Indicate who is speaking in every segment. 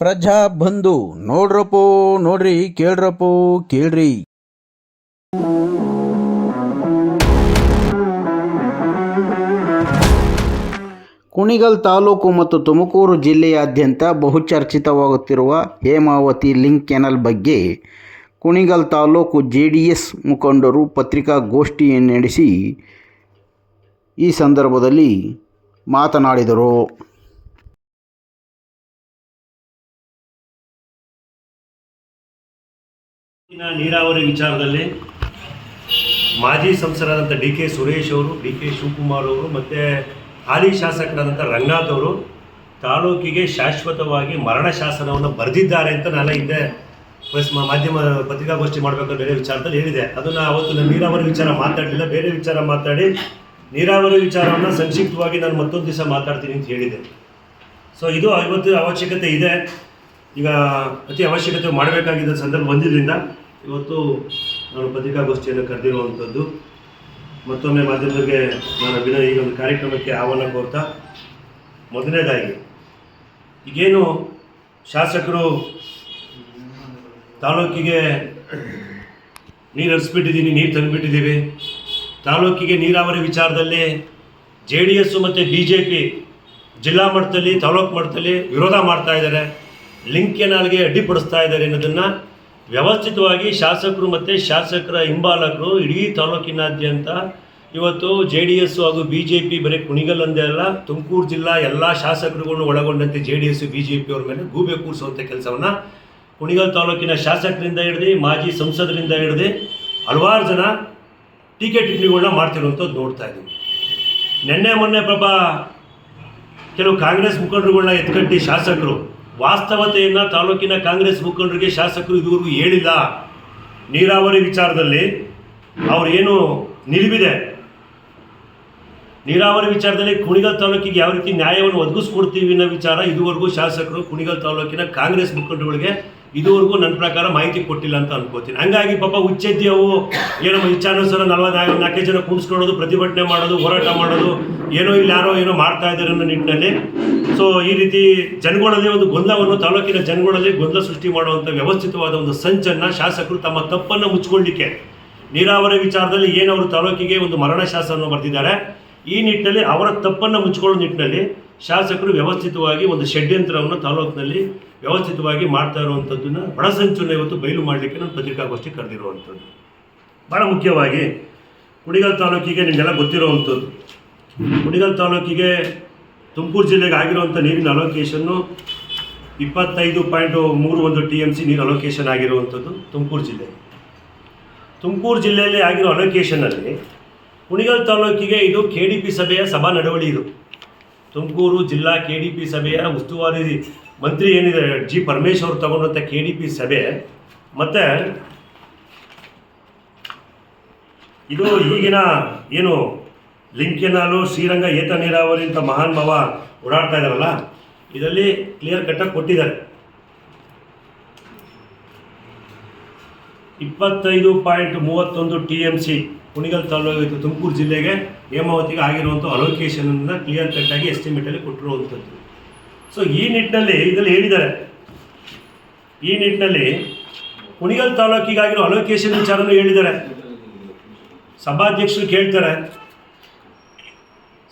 Speaker 1: ಪ್ರಜಾ ಬಂಧು, ನೋಡ್ರಪ್ಪೋ, ನೋಡ್ರಿ, ಕೇಳ್ರಪ್ಪೋ, ಕೇಳ್ರಿ. ಕುಣಿಗಲ್ ತಾಲೂಕು ಮತ್ತು ತುಮಕೂರು ಜಿಲ್ಲೆಯಾದ್ಯಂತ ಬಹುಚರ್ಚಿತವಾಗುತ್ತಿರುವ ಹೇಮಾವತಿ ಲಿಂಕ್ ಕೆನಲ್ ಬಗ್ಗೆ Kunigal taluk J D S ಮುಖಂಡರು ಪತ್ರಿಕಾಗೋಷ್ಠಿಯನ್ನು ನಡೆಸಿ ಈ ಸಂದರ್ಭದಲ್ಲಿ ಮಾತನಾಡಿದರು.
Speaker 2: ನೀರಾವರಿ ವಿಚಾರದಲ್ಲಿ ಮಾಜಿ ಸಂಸದರಾದಂಥ ಡಿ ಕೆ ಸುರೇಶ್ ಅವರು, ಡಿ ಕೆ ಶಿವಕುಮಾರ್ ಅವರು ಮತ್ತು ಹಾಲಿ ಶಾಸಕರಾದಂಥ ರಂಗನಾಥ್ ಅವರು ತಾಲೂಕಿಗೆ ಶಾಶ್ವತವಾಗಿ ಮರಣ ಶಾಸನವನ್ನು ಬರೆದಿದ್ದಾರೆ ಅಂತ ನಾನು ಹಿಂದೆ ಮಾಧ್ಯಮ ಪತ್ರಿಕಾಗೋಷ್ಠಿ ಮಾಡಬೇಕಾದ ಬೇರೆ ವಿಚಾರದಲ್ಲಿ ಹೇಳಿದೆ. ಅದನ್ನು ಅವತ್ತು ನಾನು ನೀರಾವರಿ ವಿಚಾರ ಮಾತಾಡಲಿಲ್ಲ. ಬೇರೆ ವಿಚಾರ ಮಾತಾಡಿ ನೀರಾವರಿ ವಿಚಾರವನ್ನು ಸಂಕ್ಷಿಪ್ತವಾಗಿ ನಾನು ಮತ್ತೊಂದು ದಿವಸ ಮಾತಾಡ್ತೀನಿ ಅಂತ ಹೇಳಿದೆ. ಸೊ ಇದು ಇವತ್ತು ಅವಶ್ಯಕತೆ ಇದೆ. ಈಗ ಅತಿ ಅವಶ್ಯಕತೆ ಮಾಡಬೇಕಾಗಿದ್ದ ಸಂದರ್ಭ ಬಂದಿದ್ದರಿಂದ ಇವತ್ತು ನಾನು ಪತ್ರಿಕಾಗೋಷ್ಠಿಯನ್ನು ಕರೆದಿರುವಂಥದ್ದು. ಮತ್ತೊಮ್ಮೆ ಮಾಧ್ಯಮದವರಿಗೆ ನಾನು ಅಭಿನಯ ಈ ಒಂದು ಕಾರ್ಯಕ್ರಮಕ್ಕೆ ಆಹ್ವಾನ ಕೋರ್ತಾ ಮೊದಲನೇದಾಗಿ, ಈಗೇನು ಶಾಸಕರು ತಾಲೂಕಿಗೆ ನೀರು ಹರಿಸ್ಬಿಟ್ಟಿದ್ದೀನಿ ನೀರು ತಂದುಬಿಟ್ಟಿದ್ದೀವಿ. ತಾಲೂಕಿಗೆ ನೀರಾವರಿ ವಿಚಾರದಲ್ಲಿ ಜೆ ಡಿ ಎಸ್ಸು ಮತ್ತು ಬಿ ಜೆ ಪಿ ಜಿಲ್ಲಾ ಮಟ್ಟದಲ್ಲಿ, ತಾಲೂಕು ಮಟ್ಟದಲ್ಲಿ ವಿರೋಧ ಮಾಡ್ತಾ ಇದ್ದಾರೆ. ಲಿಂಕ್ ಕೆನಾಲ್ಗೆ ಅಡ್ಡಿಪಡಿಸ್ತಾ ಇದ್ದಾರೆ ಅನ್ನೋದನ್ನು ವ್ಯವಸ್ಥಿತವಾಗಿ ಶಾಸಕರು ಮತ್ತು ಶಾಸಕರ ಹಿಂಬಾಲಕರು ಇಡೀ ತಾಲೂಕಿನಾದ್ಯಂತ ಇವತ್ತು ಜೆ ಡಿ ಎಸ್ ಹಾಗೂ ಬಿ ಜೆ ಪಿ ಬರೀ ಕುಣಿಗಲ್ ಒಂದೇ ಅಲ್ಲ, ತುಮಕೂರು ಜಿಲ್ಲಾ ಎಲ್ಲ ಶಾಸಕರುಗಳನ್ನು ಒಳಗೊಂಡಂತೆ J D S B J P ಅವ್ರ ಮೇಲೆ ಗೂಬೆ ಕೂರಿಸುವಂಥ ಕೆಲಸವನ್ನು ಕುಣಿಗಲ್ ತಾಲೂಕಿನ ಶಾಸಕರಿಂದ ಹಿಡಿದು, ಮಾಜಿ ಸಂಸದರಿಂದ ಹಿಡಿದು ಹಲವಾರು ಜನ ಟೀಕೆ ಟಿಪ್ಪಣಿಗಳನ್ನ ಮಾಡ್ತಿರುವಂಥದ್ದು ನೋಡ್ತಾ ಇದ್ದೀವಿ. ನಿನ್ನೆ ಮೊನ್ನೆ ಪಾಪ ಕೆಲವು ಕಾಂಗ್ರೆಸ್ ಮುಖಂಡರುಗಳನ್ನ ಎತ್ಕಟ್ಟಿ ಶಾಸಕರು ವಾಸ್ತವತೆಯನ್ನು ತಾಲೂಕಿನ ಕಾಂಗ್ರೆಸ್ ಮುಖಂಡರಿಗೆ ಶಾಸಕರು ಇದುವರೆಗೂ ಹೇಳಿಲ್ಲ. ನೀರಾವರಿ ವಿಚಾರದಲ್ಲಿ ಏನು ನಿಲುವಿದೆ? ನೀರಾವರಿ ವಿಚಾರದಲ್ಲಿ ಕುಣಿಗಲ್ ತಾಲೂಕಿಗೆ ಯಾವ ರೀತಿ ನ್ಯಾಯವನ್ನು ಒದಗಿಸ್ಕೊಡ್ತೀವಿ ಅನ್ನೋ ವಿಚಾರ ಇದುವರೆಗೂ ಶಾಸಕರು ಕುಣಿಗಲ್ ತಾಲೂಕಿನ ಕಾಂಗ್ರೆಸ್ ಮುಖಂಡರುಗಳಿಗೆ ಇದುವರೆಗೂ ನನ್ನ ಪ್ರಕಾರ ಮಾಹಿತಿ ಕೊಟ್ಟಿಲ್ಲ ಅಂತ ಅನ್ಕೋತೀನಿ. ಹಂಗಾಗಿ ಪಾಪ ಉಚ್ಚೆದ್ದಿ ಅವು ಏನೋ ಇಚ್ಛಾನುಸಾರ ನಲವತ್ತು ನಾಲ್ಕೈದು ಜನ ಕುಣಿಸ್ಕೊಳ್ಳೋದು ಪ್ರತಿಭಟನೆ ಮಾಡೋದು, ಹೋರಾಟ ಮಾಡೋದು, ಏನೋ ಇಲ್ಲಿ ಯಾರೋ ಏನೋ ಮಾಡ್ತಾ ಇದ್ದಾರೆ ಅನ್ನೋ ನಿಟ್ಟಿನಲ್ಲಿ ಸೊ ಈ ರೀತಿ ಜನಗಳಲ್ಲಿ ಒಂದು ಗೊಂದಲವನ್ನು ತಾಲೂಕಿನ ಜನಗಳಲ್ಲಿ ಗೊಂದಲ ಸೃಷ್ಟಿ ಮಾಡುವಂಥ ವ್ಯವಸ್ಥಿತವಾದ ಒಂದು ಸಂಚನ್ನು ಶಾಸಕರು ತಮ್ಮ ತಪ್ಪನ್ನು ಮುಚ್ಚಿಕೊಳ್ಳಿಕ್ಕೆ ನೀರಾವರಿ ವಿಚಾರದಲ್ಲಿ ಏನು ಅವರು ತಾಲೂಕಿಗೆ ಒಂದು ಮರಣ ಶಾಸನವನ್ನು ಬರೆದಿದ್ದಾರೆ, ಈ ನಿಟ್ಟಿನಲ್ಲಿ ಅವರ ತಪ್ಪನ್ನು ಮುಚ್ಚಿಕೊಳ್ಳೋ ನಿಟ್ಟಿನಲ್ಲಿ ಶಾಸಕರು ವ್ಯವಸ್ಥಿತವಾಗಿ ಒಂದು ಷಡ್ಯಂತ್ರವನ್ನು ತಾಲೂಕಿನಲ್ಲಿ ವ್ಯವಸ್ಥಿತವಾಗಿ ಮಾಡ್ತಾ ಇರುವಂಥದ್ದನ್ನು ಬಡಸಂಚನ್ನು ಇವತ್ತು ಬಯಲು ಮಾಡಲಿಕ್ಕೆ ನಾನು ಪತ್ರಿಕಾಗೋಷ್ಠಿ ಕರೆದಿರುವಂಥದ್ದು ಭಾಳ ಮುಖ್ಯವಾಗಿ ಕುಡಿಗಲ್ ತಾಲೂಕಿಗೆ ನಿಮಗೆಲ್ಲ ಗೊತ್ತಿರುವಂಥದ್ದು ಕುಡಿಗಲ್ ತಾಲೂಕಿಗೆ ತುಮಕೂರು ಜಿಲ್ಲೆಗೆ ಆಗಿರುವಂಥ ನೀರಿನ ಅಲೋಕೇಶನ್ನು ಇಪ್ಪತ್ತೈದು ಪಾಯಿಂಟ್ ಮೂರು ಒಂದು ಟಿ ಎಂ ಸಿ ನೀರು ಅಲೋಕೇಶನ್ ಆಗಿರುವಂಥದ್ದು ತುಮಕೂರು ಜಿಲ್ಲೆ. ತುಮಕೂರು ಜಿಲ್ಲೆಯಲ್ಲಿ ಆಗಿರೋ ಅಲೋಕೇಶನಲ್ಲಿ ಕುಣಿಗಲ್ ತಾಲೂಕಿಗೆ ಇದು ಕೆ ಡಿ ಪಿ ಸಭೆಯ ಸಭಾ ನಡವಳಿ ಇದು. ತುಮಕೂರು ಜಿಲ್ಲಾ ಕೆ ಡಿ ಪಿ ಸಭೆಯ ಉಸ್ತುವಾರಿ ಮಂತ್ರಿ ಏನಿದೆ, ಜಿ ಪರಮೇಶ್ ಅವರು ತಗೊಂಡಂಥ ಕೆ ಡಿ ಪಿ ಸಭೆ. ಮತ್ತು ಇದು ಈಗಿನ ಏನು ಲಿಂಕೆನಾಲು ಶ್ರೀರಂಗ ಏತ ನೀರಾವರಿ ಅಂತ ಮಹಾನ್ ಭಾವ ಓಡಾಡ್ತಾ ಇದ್ದಾರಲ್ಲ ಇದರಲ್ಲಿ ಕ್ಲಿಯರ್ ಕಟ್ಟಾಗಿ ಕೊಟ್ಟಿದ್ದಾರೆ. ಇಪ್ಪತ್ತೈದು ಪಾಯಿಂಟ್ ಮೂವತ್ತೊಂದು T M C Kunigal taluk Tumakuru ಜಿಲ್ಲೆಗೆ ಹೇಮಾವತಿಗೆ ಆಗಿರುವಂಥ ಅಲೋಕೇಶನನ್ನು ಕ್ಲಿಯರ್ ಕಟ್ಟಾಗಿ ಎಸ್ಟಿಮೇಟಲ್ಲಿ ಕೊಟ್ಟಿರುವಂಥದ್ದು ಸೊ ಈ ನಿಟ್ಟಿನಲ್ಲಿ ಇದರಲ್ಲಿ ಹೇಳಿದ್ದಾರೆ. ಈ ನಿಟ್ಟಿನಲ್ಲಿ ಕುಣಿಗಲ್ ತಾಲೂಕಿಗಾಗಿರೋ ಅಲೋಕೇಶನ್ ವಿಚಾರನೂ ಹೇಳಿದ್ದಾರೆ. ಸಭಾಧ್ಯಕ್ಷರು ಕೇಳ್ತಾರೆ.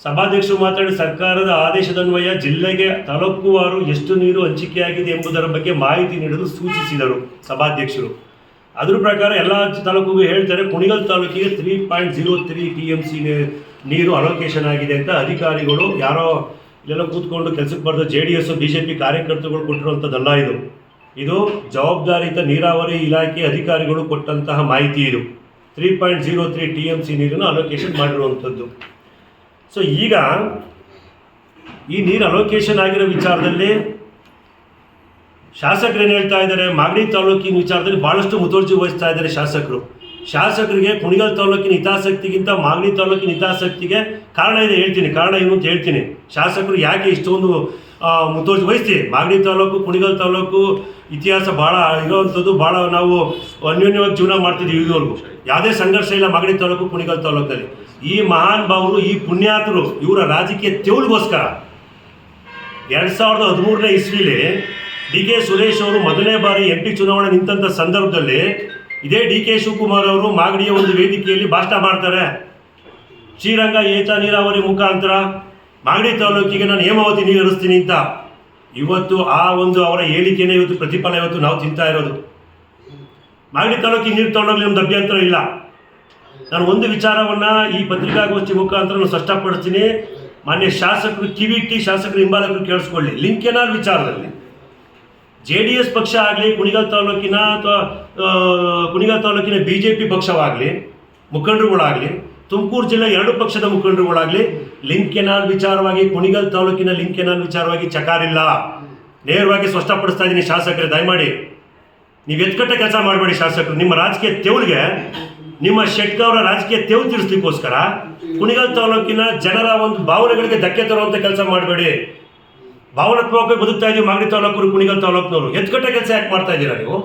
Speaker 2: ಸಭಾಧ್ಯಕ್ಷರು ಮಾತಾಡಿ ಸರ್ಕಾರದ ಆದೇಶದನ್ವಯ ಜಿಲ್ಲೆಗೆ ತಾಲೂಕುವಾರು ಎಷ್ಟು ನೀರು ಹಂಚಿಕೆಯಾಗಿದೆ ಎಂಬುದರ ಬಗ್ಗೆ ಮಾಹಿತಿ ನೀಡಲು ಸೂಚಿಸಿದರು ಸಭಾಧ್ಯಕ್ಷರು. ಅದ್ರ ಪ್ರಕಾರ ಎಲ್ಲ ತಾಲೂಕಿಗೂ ಹೇಳ್ತಾರೆ, ಕುಣಿಗಲ್ ತಾಲೂಕಿಗೆ three point zero three T M C ನೀರು ಅಲೋಕೇಶನ್ ಆಗಿದೆ ಅಂತ ಅಧಿಕಾರಿಗಳು ಯಾರೋ ಇಲ್ಲೆಲ್ಲ ಕೂತ್ಕೊಂಡು ಕೆಲಸಕ್ಕೆ ಬರೆದ J D S B J P ಕಾರ್ಯಕರ್ತರುಗಳು ಕೊಟ್ಟಿರುವಂಥದ್ದಲ್ಲ ಇದು. ಇದು ಜವಾಬ್ದಾರಿತ ನೀರಾವರಿ ಇಲಾಖೆ ಅಧಿಕಾರಿಗಳು ಕೊಟ್ಟಂತಹ ಮಾಹಿತಿ ಇದು. Three point zero three T M C ನೀರನ್ನು ಅಲೋಕೇಶನ್ ಮಾಡಿರುವಂಥದ್ದು. ಸೊ ಈಗ ಈ ನೀರು ಅಲೋಕೇಶನ್ ಆಗಿರೋ ವಿಚಾರದಲ್ಲಿ ಶಾಸಕರು ಏನು ಹೇಳ್ತಾ ಇದ್ದಾರೆ? ಮಾಗಡಿ ತಾಲೂಕಿನ ವಿಚಾರದಲ್ಲಿ ಭಾಳಷ್ಟು ಮುತುವರ್ಜಿ ವಹಿಸ್ತಾ ಇದ್ದಾರೆ ಶಾಸಕರು. ಶಾಸಕರಿಗೆ ಕುಣಿಗಲ್ ತಾಲೂಕಿನ ಹಿತಾಸಕ್ತಿಗಿಂತ ಮಾಗಡಿ ತಾಲೂಕಿನ ಹಿತಾಸಕ್ತಿಗೆ ಕಾರಣ ಇದೆ ಹೇಳ್ತೀನಿ, ಕಾರಣ ಏನು ಅಂತ ಹೇಳ್ತೀನಿ. ಶಾಸಕರು ಯಾಕೆ ಇಷ್ಟೊಂದು ಮುತುವರ್ಜಿ ವಹಿಸಿ. ಮಾಗಡಿ ತಾಲೂಕು, ಕುಣಿಗಲ್ ತಾಲೂಕು ಇತಿಹಾಸ ಭಾಳ ಇರೋವಂಥದ್ದು ಭಾಳ ನಾವು ಅನ್ಯೋನ್ಯವಾಗಿ ಜೀವನ ಮಾಡ್ತಿದ್ದೀವಿ ಇದುವರೆಗೂ. ಯಾವುದೇ ಸಂಘರ್ಷ ಇಲ್ಲ ಮಾಗಡಿ ತಾಲೂಕು, ಕುಣಿಗಲ್ ತಾಲೂಕಲ್ಲಿ. ಈ ಮಹಾನ್ ಭಾವರು ಈ ಪುಣ್ಯಾತರು, ಇವರ ರಾಜಕೀಯ ತೆವಳಿಗೋಸ್ಕರ ಎರಡು ಸಾವಿರದ ಹದಿಮೂರನೇ ಇಸ್ವಿಲಿ ಡಿ ಕೆ ಸುರೇಶ್ ಅವರು ಮೊದಲನೇ ಬಾರಿ ಎಂ ಪಿ ಚುನಾವಣೆ ನಿಂತಹ ಸಂದರ್ಭದಲ್ಲಿ ಇದೇ ಡಿ ಕೆ ಶಿವಕುಮಾರ್ ಅವರು ಮಾಗಡಿಯ ಒಂದು ವೇದಿಕೆಯಲ್ಲಿ ಭಾಷಣ ಮಾಡ್ತಾರೆ. ಶ್ರೀರಂಗ, ಏತ, ನೀರಾವರಿ ಮುಖಾಂತರ ಮಾಗಡಿ ತಾಲೂಕಿಗೆ ನಾನು ಹೇಮಾವತಿ ನೀರು ಹರಿಸ್ತೀನಿ ಅಂತ ಇವತ್ತು ಆ ಒಂದು ಅವರ ಹೇಳಿಕೆನೇ ಇವತ್ತು ಪ್ರತಿಫಲ ಇವತ್ತು ನಾವು ತಿಂತಾ ಇರೋದು. ಮಾಗಡಿ ತಾಲೂಕಿಗೆ ನೀರು ತಗೊಂಡೋಗ್ಲಿ ನಮ್ದು ಅಭ್ಯಂತರ ಇಲ್ಲ. ನಾನು ಒಂದು ವಿಚಾರವನ್ನ ಈ ಪತ್ರಿಕಾಗೋಷ್ಠಿ ಮುಖಾಂತರ ನಾನು ಸ್ಪಷ್ಟಪಡಿಸ್ತೀನಿ. ಮಾನ್ಯ ಶಾಸಕರು, ಕಿವಿಟ್ಟಿ ಶಾಸಕರು, ಹಿಂಬಾಲಕರು ಕೇಳಿಸ್ಕೊಳ್ಳಿ. ಲಿಂಕ್ ಏನಾದ್ರು ವಿಚಾರದಲ್ಲಿ ಜೆ ಡಿ ಎಸ್ ಪಕ್ಷ ಆಗಲಿ, ಕುಣಿಗಲ್ ತಾಲೂಕಿನ ಅಥವಾ ಕುಣಿಗಲ್ ತಾಲೂಕಿನ ಬಿ ಜೆ ಪಿ ಪಕ್ಷವಾಗಲಿ, ಮುಖಂಡರುಗಳಾಗಲಿ ತುಮಕೂರು ಜಿಲ್ಲೆ ಎರಡು ಪಕ್ಷದ ಮುಖಂಡರುಗಳಾಗಲಿ ಲಿಂಕ್ ಕೆನಾಲ್ ವಿಚಾರವಾಗಿ, ಕುಣಿಗಲ್ ತಾಲೂಕಿನ ಲಿಂಕ್ ಕೆನಾಲ್ ವಿಚಾರವಾಗಿ ಚಕಾರಿಲ್ಲ. ನೇರವಾಗಿ ಸ್ಪಷ್ಟಪಡಿಸ್ತಾ ಇದ್ದೀನಿ ಶಾಸಕರೇ, ದಯಮಾಡಿ. ನೀವು ಎತ್ಕಟ್ಟ ಕೆಲಸ ಮಾಡಬೇಡಿ ಶಾಸಕರು. ನಿಮ್ಮ ರಾಜಕೀಯ ತೆವಳಿಗೆ, ನಿಮ್ಮ ಶೆಟ್ಕ ಅವರ ರಾಜಕೀಯ ತೆವು ತೀರಿಸ್ಲಿಕ್ಕೋಸ್ಕರ ಕುಣಿಗಲ್ ತಾಲೂಕಿನ ಜನರ ಒಂದು ಭಾವನೆಗಳಿಗೆ ಧಕ್ಕೆ ತರುವಂತ ಕೆಲಸ ಮಾಡಬೇಡಿ. ಭಾವನಾತ್ಮಕವಾಗಿ ಬದುಕ್ತಾ ಇದೀವಿ ಮಾಗಡಿ ತಾಲೂಕು ಕುಣಿಗಲ್ ತಾಲೂಕಿನವರು. ಎತ್ಕಟ್ಟ ಕೆಲಸ ಯಾಕೆ ಮಾಡ್ತಾ ಇದ್ದೀರಾ ನೀವು?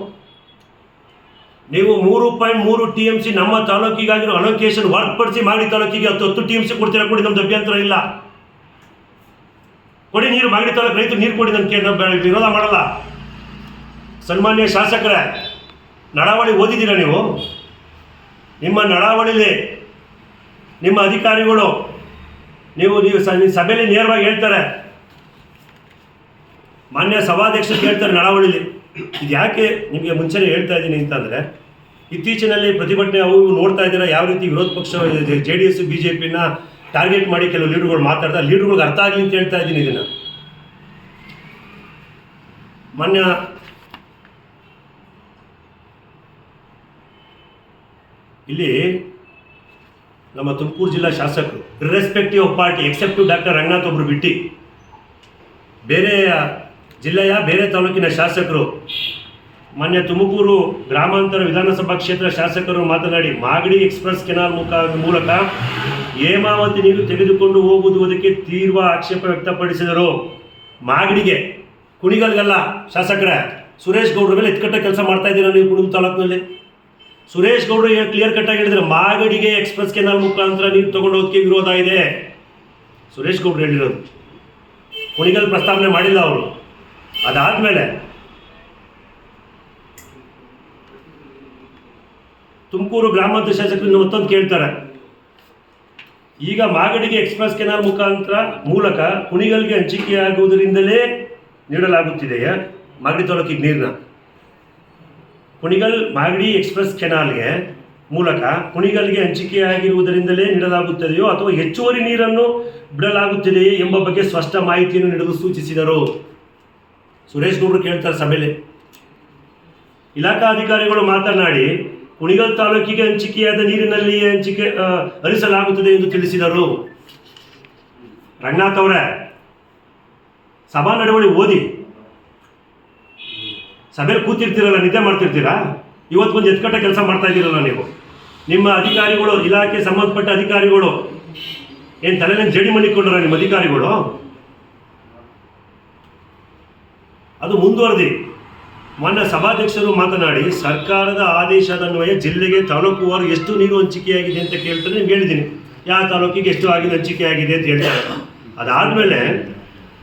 Speaker 2: ನೀವು ಮೂರು ಪಾಯಿಂಟ್ ಮೂರು ಟಿ ಎಂ ಸಿ ನಮ್ಮ ತಾಲೂಕಿಗಾಗಿರೋ ಅಲೋಕೇಶನ್ ಹೊರತುಪಡಿಸಿ ಮಾಡಿ ತಾಲೂಕಿಗೆ ಹತ್ತು ಹತ್ತು ಟಿ ಎಂ ಸಿ ಕೊಡ್ತೀರಾ ಕೊಡಿ, ನಮ್ದು ಅಭ್ಯಂತರ ಇಲ್ಲ. ಕೊಡಿ ನೀರು, ಮಾಗಡಿ ತಾಲೂಕು ರೈತರು ನೀರು ಕೊಡಿ ಕೇಂದ್ರ ವಿರೋಧ ಮಾಡಲ್ಲ. ಸನ್ಮಾನ್ಯ ಶಾಸಕರೇ, ನಡಾವಳಿ ಓದಿದ್ದೀರಾ ನೀವು? ನಿಮ್ಮ ನಡಾವಳಿಲಿ ನಿಮ್ಮ ಅಧಿಕಾರಿಗಳು, ನೀವು ನೀವು ಸಭೆಯಲ್ಲಿ ನೇರವಾಗಿ ಹೇಳ್ತಾರೆ. ಮಾನ್ಯ ಸಭಾಧ್ಯಕ್ಷರು ಹೇಳ್ತಾರೆ ನಡಾವಳಿಲಿ. ಇದು ಯಾಕೆ ನಿಮಗೆ ಮುಂಚೆನೇ ಹೇಳ್ತಾ ಇದ್ದೀನಿ ಅಂತಂದರೆ ಇತ್ತೀಚಿನಲ್ಲಿ ಪ್ರತಿಭಟನೆ ಅವು ನೋಡ್ತಾ ಇದ್ದೀರಾ? ಯಾವ ರೀತಿ ವಿರೋಧ ಪಕ್ಷ J D S, B J ಪಿನ ಟಾರ್ಗೆಟ್ ಮಾಡಿ ಕೆಲವು ಲೀಡರ್ಗಳು ಮಾತಾಡ್ತಾ ಲೀಡರ್ಗಳಿಗೆ ಅರ್ಥ ಆಗಲಿ ಅಂತ ಹೇಳ್ತಾ ಇದ್ದೀನಿ ಇದನ್ನು. ಮಾನ್ಯ ಇಲ್ಲಿ ನಮ್ಮ ತುಮಕೂರು ಜಿಲ್ಲಾ ಶಾಸಕರು irrespective of party exceptive doctor Ranganath ಒಬ್ರು ಬಿಟ್ಟು, ಬೇರೆ ಜಿಲ್ಲೆಯ, ಬೇರೆ ತಾಲೂಕಿನ ಶಾಸಕರು ಮಾನ್ಯ ತುಮಕೂರು ಗ್ರಾಮಾಂತರ ವಿಧಾನಸಭಾ ಕ್ಷೇತ್ರ ಶಾಸಕರು ಮಾತನಾಡಿ, ಮಾಗಡಿ ಎಕ್ಸ್ಪ್ರೆಸ್ ಕೆನಾಲ್ ಮುಖ ಮೂಲಕ ಹೇಮಾವತಿ ನೀರು ತೆಗೆದುಕೊಂಡು ಹೋಗುವುದಕ್ಕೆ ತೀವ್ರ ಆಕ್ಷೇಪ ವ್ಯಕ್ತಪಡಿಸಿದರು. ಮಾಗಡಿಗೆ ಕುಣಿಗಲ್ಗಲ್ಲ, ಶಾಸಕರೇ, ಸುರೇಶ್ ಗೌಡ್ರ ಮೇಲೆ ಎತ್ಕಟ್ಟ ಕೆಲಸ ಮಾಡ್ತಾ ಇದ್ದೀರಾ ನೀವು ಕುಡುಂಬ ತಾಲೂಕಿನಲ್ಲಿ? ಸುರೇಶ್ ಗೌಡ್ರು ಕ್ಲಿಯರ್ ಕಟ್ ಆಗಿ ಹೇಳಿದ್ರೆ ಮಾಗಡಿಗೆ ಎಕ್ಸ್ಪ್ರೆಸ್ ಕೆನಾಲ್ ಮುಖಾಂತರ ನೀರು ತಗೊಂಡು ವಿರೋಧ ಇದೆ. ಸುರೇಶ್ ಗೌಡ್ರು ಹೇಳಿರೋದು. ಕುಣಿಗಲ್ ಪ್ರಸ್ತಾವನೆ ಮಾಡಿಲ್ಲ ಅವರು. ಅದಾದ್ಮೇಲೆ ತುಮಕೂರು ಗ್ರಾಮಾಂತರ ಶಾಸಕರು ಮತ್ತೊಂದು ಕೇಳ್ತಾರೆ. ಈಗ ಮಾಗಡಿಗೆ ಎಕ್ಸ್ಪ್ರೆಸ್ ಕೆನಾಲ್ ಮುಖಾಂತರ ಮೂಲಕ ಕುಣಿಗಲ್ಗೆ ಹಂಚಿಕೆಯಾಗುವುದರಿಂದಲೇ ನೀಡಲಾಗುತ್ತಿದೆಯಾ? ಮಾಗಡಿ ತಾಲೂಕಿಗೆ ನೀರನ್ನ ಕುಣಿಗಲ್ ಮಾಗಡಿ ಎಕ್ಸ್ಪ್ರೆಸ್ ಕೆನಾಲ್ಗೆ ಮೂಲಕ ಕುಣಿಗಲ್ಗೆ ಹಂಚಿಕೆಯಾಗಿರುವುದರಿಂದಲೇ ನೀಡಲಾಗುತ್ತದೆಯೋ ಅಥವಾ ಹೆಚ್ಚುವರಿ ನೀರನ್ನು ಬಿಡಲಾಗುತ್ತಿದೆಯೇ ಎಂಬ ಬಗ್ಗೆ ಸ್ಪಷ್ಟ ಮಾಹಿತಿಯನ್ನು ನೀಡಲು ಸೂಚಿಸಿದರು. ಸುರೇಶ್ ಗೌಡರು ಕೇಳ್ತಾರೆ ಸಭೆಯಲ್ಲಿ. ಇಲಾಖಾ ಅಧಿಕಾರಿಗಳು ಮಾತನಾಡಿ ಕುಣಿಗಲ್ ತಾಲೂಕಿಗೆ ಹಂಚಿಕೆಯಾದ ನೀರಿನಲ್ಲಿಯೇ ಹಂಚಿಕೆ ಹರಿಸಲಾಗುತ್ತದೆ ಎಂದು ತಿಳಿಸಿದರು. ರಂಗನಾಥ್ ಅವರೇ, ಸಭಾ ನಡವಳಿ ಓದಿ. ಸಭೆಯಲ್ಲಿ ಕೂತಿರ್ತೀರಲ್ಲ, ನಿದ್ದೆ ಮಾಡ್ತಿರ್ತೀರಾ? ಇವತ್ತು ಒಂದು ಎತ್ಕಟ್ಟ ಕೆಲಸ ಮಾಡ್ತಾ ಇದ್ದೀರಲ್ಲ ನೀವು. ನಿಮ್ಮ ಅಧಿಕಾರಿಗಳು, ಇಲಾಖೆ ಸಂಬಂಧಪಟ್ಟ ಅಧಿಕಾರಿಗಳು, ಏನು ತಲೆನ ಜಡಿ ಮಣಿಕೊಂಡ್ರ ನಿಮ್ಮ ಅಧಿಕಾರಿಗಳು? ಅದು ಮುಂದುವರೆದಿ. ಮೊನ್ನೆ ಸಭಾಧ್ಯಕ್ಷರು ಮಾತನಾಡಿ, ಸರ್ಕಾರದ ಆದೇಶದನ್ವಯ ಜಿಲ್ಲೆಗೆ ತಾಲೂಕುವಾರು ಎಷ್ಟು ನೀರು ಹಂಚಿಕೆಯಾಗಿದೆ ಅಂತ ಕೇಳ್ತಾರೆ, ನಿಮ್ಗೆ ಹೇಳಿದ್ದೀನಿ. ಯಾವ ತಾಲೂಕಿಗೆ ಎಷ್ಟು ಆಗಿದೆ ಹಂಚಿಕೆ ಆಗಿದೆ ಅಂತ ಹೇಳ್ತಾರೆ. ಅದಾದಮೇಲೆ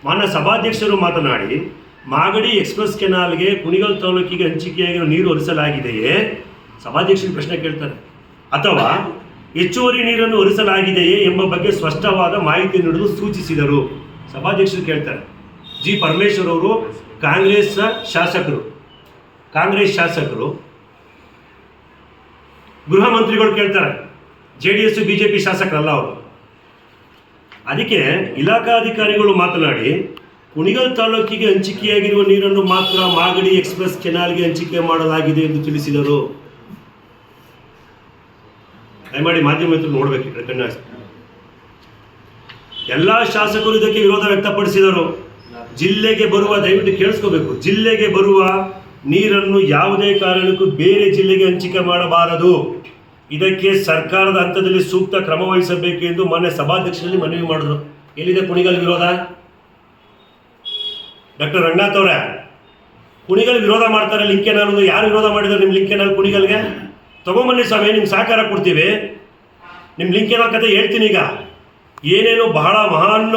Speaker 2: ಮೊನ್ನೆ ಸಭಾಧ್ಯಕ್ಷರು ಮಾತನಾಡಿ, ಮಾಗಡಿ ಎಕ್ಸ್ಪ್ರೆಸ್ ಕೆನಾಲ್ಗೆ ಕುಣಿಗಲ್ ತಾಲೂಕಿಗೆ ಹಂಚಿಕೆಯಾಗಿರೋ ನೀರು ಹರಿಸಲಾಗಿದೆಯೇ? ಸಭಾಧ್ಯಕ್ಷರು ಪ್ರಶ್ನೆ ಕೇಳ್ತಾರೆ. ಅಥವಾ ಹೆಚ್ಚುವರಿ ನೀರನ್ನು ಹರಿಸಲಾಗಿದೆಯೇ ಎಂಬ ಬಗ್ಗೆ ಸ್ಪಷ್ಟವಾದ ಮಾಹಿತಿ ನೀಡಲು ಸೂಚಿಸಿದರು. ಸಭಾಧ್ಯಕ್ಷರು ಕೇಳ್ತಾರೆ. ಜಿ. ಪರಮೇಶ್ವರ್ ಅವರು ಕಾಂಗ್ರೆಸ್ ಶಾಸಕರು. ಕಾಂಗ್ರೆಸ್ ಶಾಸಕರು, ಗೃಹ ಮಂತ್ರಿಗಳು ಕೇಳ್ತಾರೆ, J D S, B J ಶಾಸಕರಲ್ಲ ಅವರು. ಅದಕ್ಕೆ ಇಲಾಖಾಧಿಕಾರಿಗಳು ಮಾತನಾಡಿ, ಕುಣಿಗಲ್ ತಾಲೂಕಿಗೆ ಹಂಚಿಕೆಯಾಗಿರುವ ನೀರನ್ನು ಮಾತ್ರ ಮಾಗಡಿ ಎಕ್ಸ್ಪ್ರೆಸ್ ಕೆನಾಲ್ಗೆ ಹಂಚಿಕೆ ಮಾಡಲಾಗಿದೆ ಎಂದು ತಿಳಿಸಿದರು. ದಯಮಾಡಿ ಮಾಧ್ಯಮ ನೋಡ್ಬೇಕು ಎಲ್ಲ ಶಾಸಕರು ಇದಕ್ಕೆ ವಿರೋಧ ವ್ಯಕ್ತಪಡಿಸಿದರು. ಜಿಲ್ಲೆಗೆ ಬರುವ, ದಯವಿಟ್ಟು ಕೇಳಿಸ್ಕೋಬೇಕು. ಜಿಲ್ಲೆಗೆ ಬರುವ ನೀರನ್ನು ಯಾವುದೇ ಕಾರಣಕ್ಕೂ ಬೇರೆ ಜಿಲ್ಲೆಗೆ ಹಂಚಿಕೆ ಮಾಡಬಾರದು. ಇದಕ್ಕೆ ಸರ್ಕಾರದ ಹಂತದಲ್ಲಿ ಸೂಕ್ತ ಕ್ರಮ ವಹಿಸಬೇಕು ಎಂದು ಮೊನ್ನೆ ಸಭಾಧ್ಯಕ್ಷರಲ್ಲಿ ಮನವಿ ಮಾಡಿದ್ರು. ಎಲ್ಲಿದೆ ಕುಣಿಗಲ್ ವಿರೋಧ? ಡಾಕ್ಟರ್ ರಂಗನಾಥ್ ಅವರೇ, ಕುಣಿಗಲ್ ವಿರೋಧ ಮಾಡ್ತಾರೆ ಅನ್ನೋದು ಯಾರು ವಿರೋಧ ಮಾಡಿದ್ದಾರೆ ನಿಮ್ಮ ಲಿಂಕೆನಾಲ್ ಕುಣಿಗಲ್ಗೆ? ತಗೊಂಬನ್ನಿ ಸ್ವಾಮಿ, ನಿಮ್ಗೆ ಸಹಕಾರ ಕೊಡ್ತೀವಿ. ನಿಮ್ಮ ಲಿಂಕೆನಾಲ್ ಕತೆ ಹೇಳ್ತೀನಿ ಈಗ. ಏನೇನು ಬಹಳ ಮಹಾನ್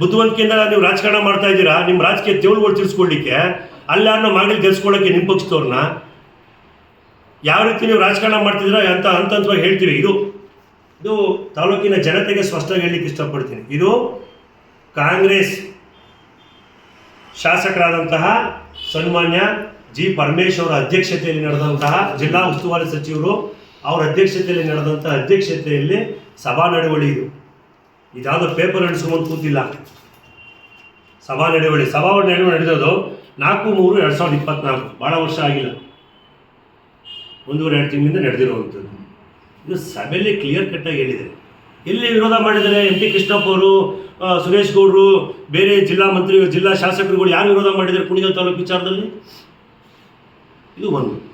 Speaker 2: ಬುದ್ಧಿವಂತಿಕೆಯಿಂದ ನೀವು ರಾಜಕಾರಣ ಮಾಡ್ತಾ ಇದ್ದೀರಾ? ನಿಮ್ಮ ರಾಜಕೀಯ ತೆವಳುಗಳು ತಿಳಿಸ್ಕೊಳ್ಳಿಕ್ಕೆ ಅಲ್ಲಾರನ್ನ ಮಾಡಿ ಗೆಲ್ಸ್ಕೊಳ್ಳೋಕ್ಕೆ ನಿಮ್ಮ ಪಕ್ಷದವ್ರನ್ನ, ಯಾವ ರೀತಿ ನೀವು ರಾಜಕಾರಣ ಮಾಡ್ತಿದ್ದೀರಾ ಅಂತ ಹಂತ ಹಂತವಾಗಿ ಹೇಳ್ತೀವಿ. ಇದು ಇದು ತಾಲೂಕಿನ ಜನತೆಗೆ ಸ್ಪಷ್ಟವಾಗಿ ಹೇಳಲಿಕ್ಕೆ ಇಷ್ಟಪಡ್ತೀನಿ. ಇದು ಕಾಂಗ್ರೆಸ್ ಶಾಸಕರಾದಂತಹ ಸನ್ಮಾನ್ಯ ಜಿ ಪರಮೇಶ್ ಅವರ ಅಧ್ಯಕ್ಷತೆಯಲ್ಲಿ ನಡೆದಂತಹ ಜಿಲ್ಲಾ ಉಸ್ತುವಾರಿ ಸಚಿವರು, ಅವರ ಅಧ್ಯಕ್ಷತೆಯಲ್ಲಿ ನಡೆದಂತಹ ಅಧ್ಯಕ್ಷತೆಯಲ್ಲಿ ಸಭಾ ನಡವಳಿ ಇದು. ಇದ್ಯಾವುದೋ ಪೇಪರ್ ಅಂಟಿಸ್ಕೊಂಡು ಕೂತಿಲ್ಲ. ಸಭಾ ನಡವಳಿ ಸಭಾ ನಡವಳಿ ನಡೆದೋದು ನಾಲ್ಕು ಮೂರು ಎರಡು ಸಾವಿರದ ಇಪ್ಪತ್ನಾಲ್ಕು. ಭಾಳ ವರ್ಷ ಆಗಿಲ್ಲ. ಒಂದೂವರೆ, ಎರಡು ತಿಂಗಳಿಂದ ನಡೆದಿರುವಂಥದ್ದು. ಇದು ಸಭೆಯಲ್ಲಿ ಕ್ಲಿಯರ್ ಕಟ್ಟಾಗಿ ಹೇಳಿದೆ. ಎಲ್ಲಿ ವಿರೋಧ ಮಾಡಿದ್ದಾರೆ? ಎಂ ಟಿ ಕೃಷ್ಣಪ್ಪ ಅವರು ಸುರೇಶ್ ಗೌಡರು, ಬೇರೆ ಜಿಲ್ಲಾ ಮಂತ್ರಿ, ಜಿಲ್ಲಾ ಶಾಸಕರುಗಳು ಯಾರು ವಿರೋಧ ಮಾಡಿದರೆ ಕುಣಿಗಲ್ ತಾಲೂಕು ವಿಚಾರದಲ್ಲಿ? ಇದು ಒಂದು.